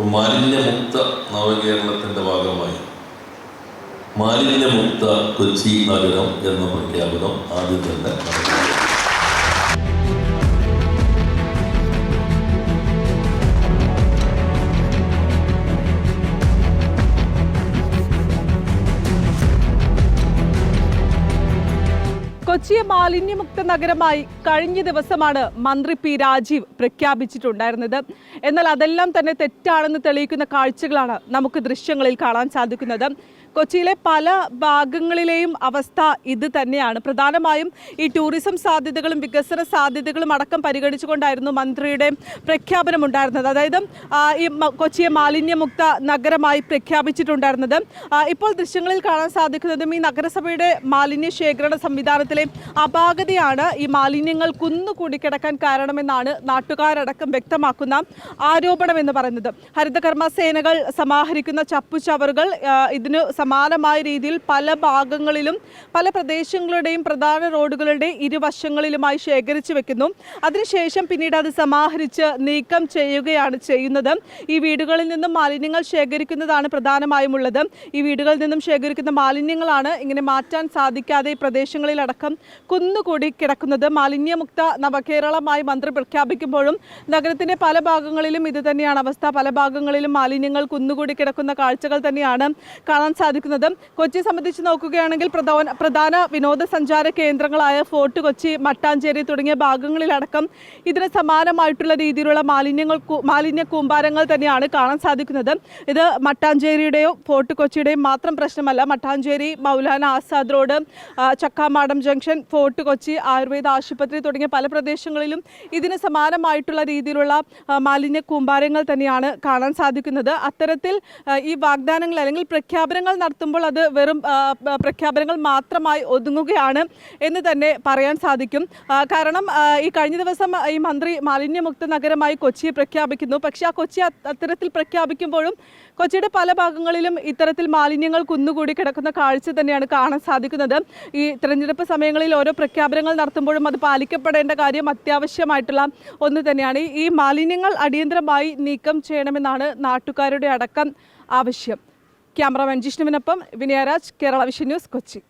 മാലിന്യമുക്ത നവകേരളത്തിന്റെ ഭാഗമായി. മാലിന്യമുക്ത കൊച്ചി നഗരം എന്ന പ്രഖ്യാപനം ആദ്യം തന്നെ കൊച്ചിയെ മാലിന്യമുക്ത നഗരമായി കഴിഞ്ഞ ദിവസമാണ് മന്ത്രി പി രാജീവ് പ്രഖ്യാപിച്ചിട്ടുണ്ടായിരുന്നത്. എന്നാൽ അതെല്ലാം തന്നെ തെറ്റാണെന്ന് തെളിയിക്കുന്ന കാഴ്ചകളാണ് നമുക്ക് ദൃശ്യങ്ങളിൽ കാണാൻ സാധിക്കുന്നത്. കൊച്ചിയിലെ പല ഭാഗങ്ങളിലെയും അവസ്ഥ ഇത് തന്നെയാണ്. പ്രധാനമായും ഈ ടൂറിസം സാധ്യതകളും വികസന സാധ്യതകളും അടക്കം പരിഗണിച്ചുകൊണ്ടായിരുന്നു മന്ത്രിയുടെ പ്രഖ്യാപനം ഉണ്ടായിരുന്നത് അതായത് ഈ കൊച്ചിയെ മാലിന്യമുക്ത നഗരമായി പ്രഖ്യാപിച്ചിട്ടുണ്ടായിരുന്നത്. ഇപ്പോൾ ദൃശ്യങ്ങളിൽ കാണാൻ സാധിക്കുന്നതും ഈ നഗരസഭയുടെ മാലിന്യ ശേഖരണ സംവിധാനത്തിലെ അപാകതയാണ് ഈ മാലിന്യങ്ങൾ കുന്നുകൂടി കിടക്കാൻ കാരണമെന്നാണ് നാട്ടുകാരടക്കം വ്യക്തമാക്കുന്ന ആരോപണം എന്ന് പറയുന്നത്. ഹരിതകർമ്മ സേനകൾ സമാഹരിക്കുന്ന ചപ്പുചവറുകൾ ഇതിനു ഇതിന് സമാനമായ രീതിയിൽ പല ഭാഗങ്ങളിലും പല പ്രദേശങ്ങളുടെയും പ്രധാന റോഡുകളുടെ ഇരുവശങ്ങളിലുമായി ശേഖരിച്ചു വെക്കുന്നു. അതിനുശേഷം പിന്നീട് അത് സമാഹരിച്ച് നീക്കം ചെയ്യുകയാണ് ചെയ്യുന്നത്. ഈ വീടുകളിൽ നിന്നും മാലിന്യങ്ങൾ ശേഖരിക്കുന്നതാണ് പ്രധാനമായും ഉള്ളത് ഈ വീടുകളിൽ നിന്നും ശേഖരിക്കുന്ന മാലിന്യങ്ങളാണ് ഇങ്ങനെ മാറ്റാൻ സാധിക്കാതെ ഈ പ്രദേശങ്ങളിലടക്കം കുന്നുകൂടി കിടക്കുന്നത്. മാലിന്യമുക്ത നവകേരളമായി മന്ത്രി പ്രഖ്യാപിക്കുമ്പോഴും നഗരത്തിന്റെ പല ഭാഗങ്ങളിലും ഇത് തന്നെയാണ് അവസ്ഥ. പല ഭാഗങ്ങളിലും മാലിന്യങ്ങൾ കുന്നുകൂടി കിടക്കുന്ന കാഴ്ചകൾ തന്നെയാണ് കാണാൻ സാധിക്കുന്നത്. കൊച്ചി സംബന്ധിച്ച് നോക്കുകയാണെങ്കിൽ പ്രധാന പ്രധാന വിനോദസഞ്ചാര കേന്ദ്രങ്ങളായ ഫോർട്ട് കൊച്ചി മട്ടാഞ്ചേരി തുടങ്ങിയ ഭാഗങ്ങളിലടക്കം ഇതിന് സമാനമായിട്ടുള്ള രീതിയിലുള്ള മാലിന്യങ്ങൾ മാലിന്യ കൂമ്പാരങ്ങൾ തന്നെയാണ് കാണാൻ സാധിക്കുന്നത്. ഇത് മട്ടാഞ്ചേരിയുടെയോ ഫോർട്ട് കൊച്ചിയുടെയും മാത്രം പ്രശ്നമല്ല. Mattancherry Maulana Azad road Chakkamadam junction fort Kochi Ayurveda ആശുപത്രി തുടങ്ങിയ പല പ്രദേശങ്ങളിലും ഇതിന് സമാനമായിട്ടുള്ള രീതിയിലുള്ള മാലിന്യ കൂമ്പാരങ്ങൾ തന്നെയാണ് കാണാൻ സാധിക്കുന്നത്. അത്തരത്തിൽ ഈ വാഗ്ദാനങ്ങൾ അല്ലെങ്കിൽ പ്രഖ്യാപനങ്ങൾ നടത്തുമ്പോൾ അത് വെറും പ്രഖ്യാപനങ്ങൾ മാത്രമായി ഒതുങ്ങുകയാണ് എന്ന് തന്നെ പറയാൻ സാധിക്കും. കാരണം ഈ കഴിഞ്ഞ ദിവസം ഈ മന്ത്രി മാലിന്യമുക്ത നഗരമായി കൊച്ചിയെ പ്രഖ്യാപിക്കുന്നു. പക്ഷേ ആ കൊച്ചി അത്തരത്തിൽ പ്രഖ്യാപിക്കുമ്പോഴും കൊച്ചിയുടെ പല ഭാഗങ്ങളിലും ഇത്തരത്തിൽ മാലിന്യങ്ങൾ കുന്നുകൂടി കിടക്കുന്ന കാഴ്ച തന്നെയാണ് കാണാൻ സാധിക്കുന്നത്. ഈ തിരഞ്ഞെടുപ്പ് സമയങ്ങളിൽ ഓരോ പ്രഖ്യാപനങ്ങൾ നടത്തുമ്പോഴും അത് പാലിക്കപ്പെടേണ്ട കാര്യം അത്യാവശ്യമായിട്ടുള്ള ഒന്ന് തന്നെയാണ്. ഈ മാലിന്യങ്ങൾ അടിയന്തരമായി നീക്കം ചെയ്യണമെന്നാണ് നാട്ടുകാരുടെ അടക്കം ആവശ്യം. ക്യാമറമാൻ ജിഷ്ണുവിനൊപ്പം വിനയരാജ് കേരള വിഷൻ ന്യൂസ് കൊച്ചി.